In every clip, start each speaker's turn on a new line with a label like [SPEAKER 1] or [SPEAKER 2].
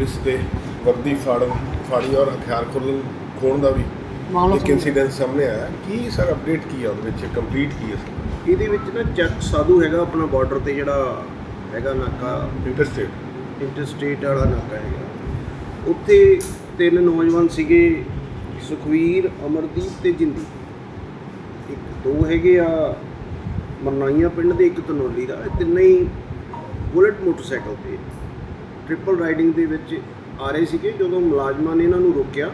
[SPEAKER 1] Police ਤੇ ਵਰਦੀ ਫਾੜ ਫਾੜੀ ਔਰ ਹਥਿਆਰ ਖੋਲ੍ਹਣ ਖੋਣ ਦਾ ਵੀ ਇੱਕ ਇਨਸੀਡੈਂਟ ਸਾਹਮਣੇ ਆਇਆ। ਕੀ ਸਰ ਅਪਡੇਟ ਕੀ ਆ ਉਹਦੇ ਵਿੱਚ? ਕੰਪਲੀਟ ਕੀ ਹੈ
[SPEAKER 2] ਇਹਦੇ ਵਿੱਚ ਨਾ ਜੱਟ ਸਾਧੂ ਹੈਗਾ ਆਪਣਾ ਬਾਰਡਰ ਤੇ ਜਿਹੜਾ ਹੈਗਾ ਨਾਕਾ।
[SPEAKER 1] ਇੰਟਰਸਟੇਟ
[SPEAKER 2] ਇੰਟਰਸਟੇਟ ਵਾਲਾ ਨਾਕਾ ਹੈਗਾ। ਉੱਥੇ ਤਿੰਨ ਨੌਜਵਾਨ ਸੀਗੇ ਸੁਖਵੀਰ ਅਮਰਦੀਪ ਤੇ ਜਿੰਦੀ। ਇੱਕ ਦੋ ਹੈਗੇ ਆ ਮਰਨਾਈਆਂ ਪਿੰਡ ਦੇ ਇੱਕ ਤਨੌਲੀ ਦਾ। ਇਹ ਤਿੰਨੇ ਹੀ ਬੁਲਟ ਮੋਟਰਸਾਈਕਲ ਤੇ। ਟ੍ਰਿਪਲ ਰਾਈਡਿੰਗ ਦੇ ਵਿੱਚ ਆ ਰਹੇ ਸੀਗੇ, ਜਦੋਂ ਮੁਲਾਜ਼ਮਾਂ ਨੇ ਇਹਨਾਂ ਨੂੰ ਰੋਕਿਆ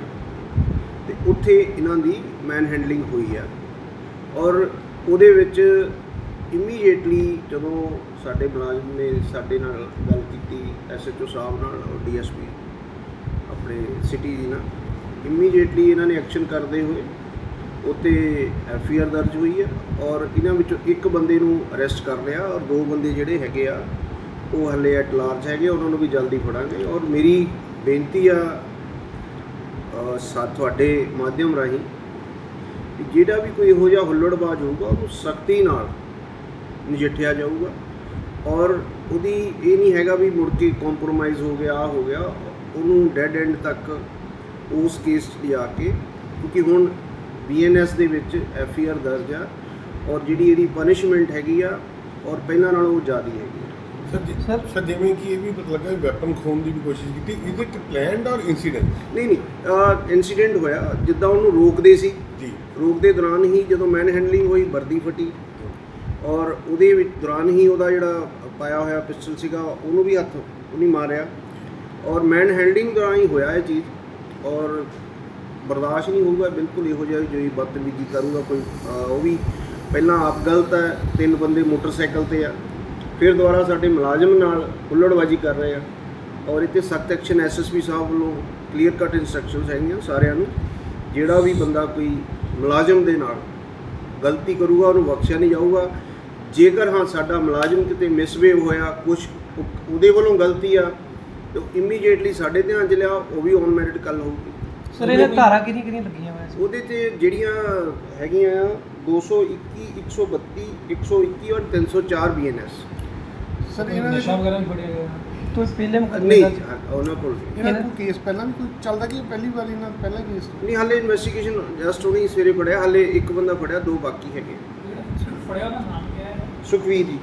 [SPEAKER 2] ਤੇ ਉੱਥੇ ਇਹਨਾਂ ਦੀ ਮੈਨ ਹੈਂਡਲਿੰਗ ਹੋਈ ਆ। ਔਰ ਉਹਦੇ ਵਿੱਚ ਇਮੀਡੀਏਟਲੀ ਜਦੋਂ ਸਾਡੇ ਮੁਲਾਜ਼ਮ ਨੇ ਸਾਡੇ ਨਾਲ ਗੱਲ ਕੀਤੀ ਐਸਐਚਓ ਸਾਹਿਬ ਨਾਲ ਔਰ ਡੀਐਸਪੀ ਆਪਣੇ ਸਿਟੀ ਦੀ ਨਾਲ ਇਮੀਡੀਏਟਲੀ ਇਹਨਾਂ ਨੇ ਐਕਸ਼ਨ ਕਰਦੇ ਹੋਏ ਉੱਤੇ ਐਫਆਈਆਰ ਦਰਜ ਹੋਈ ਹੈ ਔਰ ਇਹਨਾਂ ਵਿੱਚੋਂ ਇੱਕ ਬੰਦੇ ਨੂੰ ਅਰੈਸਟ ਕਰ ਲਿਆ ਔਰ ਦੋ ਬੰਦੇ ਜਿਹੜੇ ਹੈਗੇ ਆ ਉਹ ਹਲੇ ਐਟ ਲਾਰਜ ਹੈਗੇ, ਉਹਨਾਂ ਨੂੰ ਵੀ ਜਲਦੀ ਫੜਾਂਗੇ ਔਰ ਮੇਰੀ ਬੇਨਤੀ ਆ ਸਾ, ਤੁਹਾਡੇ ਮਾਧਿਅਮ ਰਾਹੀਂ ਕਿ ਜਿਹੜਾ ਵੀ ਕੋਈ ਇਹੋ ਜਿਹਾ ਹੁੱਲੜਬਾਜ਼ ਹੋਊਗਾ, ਉਹਨੂੰ ਸਖਤੀ ਨਾਲ ਨਜਿੱਠਿਆ ਜਾਊਗਾ ਔਰ ਉਹਦੀ ਇਹ ਨਹੀਂ ਹੈਗਾ ਵੀ ਮੁੜ ਕੇ ਕੰਪਰੋਮਾਈਜ਼ ਹੋ ਗਿਆ ਆ ਹੋ ਗਿਆ, ਉਹਨੂੰ ਡੈਡ ਐਂਡ ਤੱਕ ਉਸ ਕੇਸ 'ਚ ਲਿਆ ਕੇ ਕਿਉਂਕਿ ਹੁਣ ਬੀਐਨਐਸ ਦੇ ਵਿੱਚ ਐਫਆਈਆਰ ਦਰਜ ਆ ਔਰ ਜਿਹੜੀ ਇਹਦੀ ਪਨਿਸ਼ਮੈਂਟ ਹੈਗੀ ਆ ਔਰ ਪਹਿਲਾਂ ਨਾਲੋਂ ਉਹ ਜ਼ਿਆਦਾ ਹੈਗੀ।
[SPEAKER 1] Sir sir. ਜਿਵੇਂ ਕਿ ਇਹ ਵੀ ਪਤਾ ਲੱਗਾ ਵੈਪਨ ਖੋਣ ਦੀ ਵੀ ਕੋਸ਼ਿਸ਼ ਕੀਤੀ is it planned or incident
[SPEAKER 2] ਨਹੀਂ ਨਹੀਂ ਇਨਸੀਡੈਂਟ ਹੋਇਆ ਜਿੱਦਾਂ ਉਹਨੂੰ ਰੋਕਦੇ ਸੀ।
[SPEAKER 1] ਜੀ।
[SPEAKER 2] ਰੋਕਦੇ ਦੌਰਾਨ ਹੀ ਜਦੋਂ ਮੈਨ ਹੈਂਡਲਿੰਗ ਹੋਈ ਵਰਦੀ ਫਟੀ ਔਰ ਉਹਦੇ ਵਿੱਚ ਦੌਰਾਨ ਹੀ ਉਹਦਾ ਜਿਹੜਾ ਪਾਇਆ ਹੋਇਆ ਪਿਸਟਲ ਸੀਗਾ ਉਹਨੂੰ ਵੀ ਹੱਥ ਉਹਨੇ ਮਾਰਿਆ। ਔਰ ਮੈਨ ਹੈਂਡਲਿੰਗ ਦੌਰਾਨ ਹੀ ਹੋਇਆ ਇਹ ਚੀਜ਼ ਔਰ ਬਰਦਾਸ਼ਤ ਨਹੀਂ ਹੋਊਗਾ ਬਿਲਕੁਲ ਇਹੋ ਜਿਹਾ ਜੋ ਇਹ ਬਦਤਮੀਜ਼ੀ ਕਰੂਗਾ ਕੋਈ ਉਹ ਵੀ ਪਹਿਲਾਂ ਆਪ ਗਲਤ ਹੈ ਤਿੰਨ ਬੰਦੇ ਮੋਟਰਸਾਈਕਲ ਤੇ ਆ। ਫਿਰ ਦੁਬਾਰਾ ਸਾਡੇ ਮੁਲਾਜ਼ਮ ਨਾਲ ਹੁੱਲੜਬਾਜੀ ਕਰ ਰਹੇ ਆ ਔਰ ਇੱਥੇ ਸਖਤ ਐਕਸ਼ਨ ਐਸਐਸਪੀ ਸਾਹਿਬ ਵੱਲੋਂ ਕਲੀਅਰ ਕੱਟ ਇਨਸਟਰਕਸ਼ਨਸ ਹੈਗੀਆਂ ਸਾਰਿਆਂ ਨੂੰ ਜਿਹੜਾ ਵੀ ਬੰਦਾ ਕੋਈ ਮੁਲਾਜ਼ਮ ਦੇ ਨਾਲ ਗਲਤੀ ਕਰੂਗਾ ਉਹਨੂੰ ਬਖਸ਼ਿਆ ਨਹੀਂ ਜਾਊਗਾ। ਜੇਕਰ ਹਾਂ ਸਾਡਾ ਮੁਲਾਜ਼ਮ ਕਿਤੇ ਮਿਸਬਿਹੇਵ ਹੋਇਆ ਕੁਝ ਉਹਦੇ ਵੱਲੋਂ ਗਲਤੀ ਆ ਤੇ ਇਮੀਡੀਏਟਲੀ ਸਾਡੇ ਧਿਆਨ 'ਚ ਲਿਆ ਉਹ ਵੀ ਔਨ ਮੈਰਿਟ ਕੱਲ ਹੋਊਗੀ।
[SPEAKER 3] ਸਰ ਇਹਦੇ ਧਾਰਾ ਕਿਹਦੀ ਕਿਹਦੀ ਲੱਗੀਆਂ ਹੋਈਆਂ ਸੀ?
[SPEAKER 2] ਉਹਦੇ ਤੇ ਜਿਹੜੀਆਂ ਹੈਗੀਆਂ ਆ 221 132 121 ਔਰ 304 ਬੀਐਨਐਸ
[SPEAKER 4] ਸਰ ਇਹਨਾਂ ਦੇ
[SPEAKER 5] ਨਸ਼ਾ ਵਗੈਰਾ ਵੀ ਫੜਿਆ ਗਿਆ।
[SPEAKER 3] ਤੋ ਪਹਿਲੇ ਮੁਕੱਦਮੇ
[SPEAKER 2] ਨਹੀਂ
[SPEAKER 3] ਦਾ
[SPEAKER 2] ਹਾਂ, ਉਹਨਾਂ ਕੋਲ।
[SPEAKER 4] ਇਹਨਾਂ ਦਾ ਕੋਈ ਕੇਸ ਪਹਿਲਾਂ ਵੀ ਕੋਈ ਚੱਲਦਾ ਕਿ ਪਹਿਲੀ ਵਾਰ ਇਹਨਾਂ ਦਾ ਪਹਿਲਾ ਕੇਸ
[SPEAKER 2] ਨਹੀਂ ਹਾਲੇ ਇਨਵੈਸਟੀਗੇਸ਼ਨ ਜਸਟ ਉਹਨੇ ਸਵੇਰੇ ਫੜਿਆ ਹਾਲੇ ਇੱਕ ਬੰਦਾ ਫੜਿਆ ਦੋ ਬਾਕੀ ਹੈਗੇ।
[SPEAKER 5] ਫੜਿਆ ਉਹਦਾ ਨਾਮ ਕੀ ਹੈ?
[SPEAKER 2] ਸੁਖਵੀਰ ਜੀ।